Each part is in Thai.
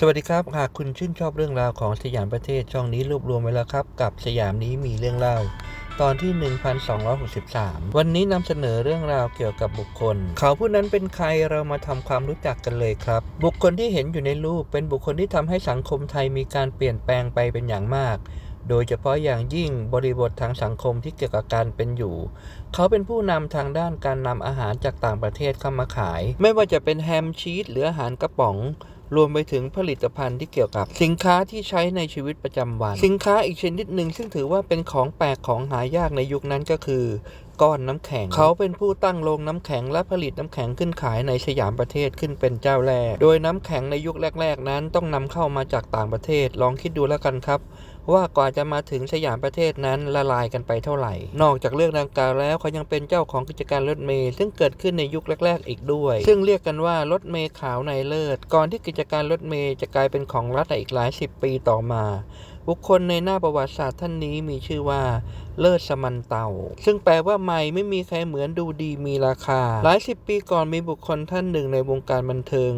สวัสดีครับ หากคุณชื่นชอบเรื่องราวของสยามประเทศช่องนี้รวบรวมไว้แล้วครับ กับสยามนี้มีเรื่องเล่า ตอนที่ 1263 วันนี้นำเสนอเรื่องราวเกี่ยวกับบุคคล เขาผู้นั้นเป็นใครเรามาทำความรู้จักกันเลยครับ บุคคลที่เห็นอยู่ในรูปเป็นบุคคลที่ทำให้สังคมไทยมีการเปลี่ยนแปลงไปเป็นอย่างมากโดยเฉพาะอย่างยิ่งบริบททางสังคมที่เกี่ยวกับการเป็นอยู่ เขาเป็นผู้นำทางด้านการนำอาหารจากต่างประเทศเข้ามาขาย ไม่ว่าจะเป็นแฮมชีสหรืออาหารกระป๋อง รวมไปถึงผลิตภัณฑ์ที่เกี่ยวกับ สินค้าที่ใช้ในชีวิตประจำวัน สินค้าอีกชนิดหนึ่งซึ่งถือว่าเป็นของแปลกของหายากในยุคนั้นก็คือ ก้อนน้ำแข็ง เขาเป็นผู้ตั้งโรงน้ำแข็งและผลิตน้ำแข็งขึ้นขายในสยามประเทศขึ้นเป็นเจ้าแรก โดยน้ำแข็งในยุคแรก ๆ นั้นต้องนำเข้ามาจากต่างประเทศ ลองคิดดูแล้วกันครับว่ากว่าจะมาถึงสยามประเทศนั้นละลายกันไปเท่าไหร่ นอกจากเรื่องดังกล่าวแล้วเขายังเป็นเจ้าของกิจการรถเมล์ซึ่งเกิดขึ้นในยุคแรก ๆ อีกด้วย ซึ่งเรียกกันว่ารถเมล์ขาวในเลิศ ก่อนที่กิจการรถเมล์จะกลายเป็นของรัฐในอีกหลายสิบปีต่อมา บุคคลในหน้าประวัติศาสตร์ท่านนี้มีชื่อว่าเลิศสมันเตา ซึ่งแปลว่าใหม่ไม่มีใครเหมือนดูดีมีราคา หลายสิบปีก่อนมีบุคคลท่านหนึ่งในวงการบันเทิง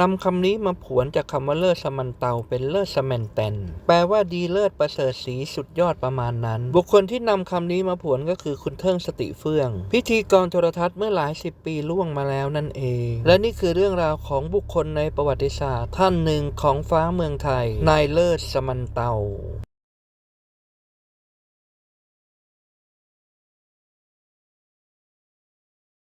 นำคำนี้มาผวนจากคำว่าเลิศสมันเตาเป็นเลิศสแมนแตนแปลว่าดีเลิศประเสริฐสีสุดยอดประมาณนั้น บุคคลที่นำคำนี้มาผวนก็คือคุณเทิงสติเฟื่อง พิธีกรโทรทัศน์เมื่อหลายสิบปีล่วงมาแล้วนั่นเอง และนี่คือเรื่องราวของบุคคลในประวัติศาสตร์ ท่านหนึ่งของฟ้าเมืองไทย นายเลิศสมันเตา no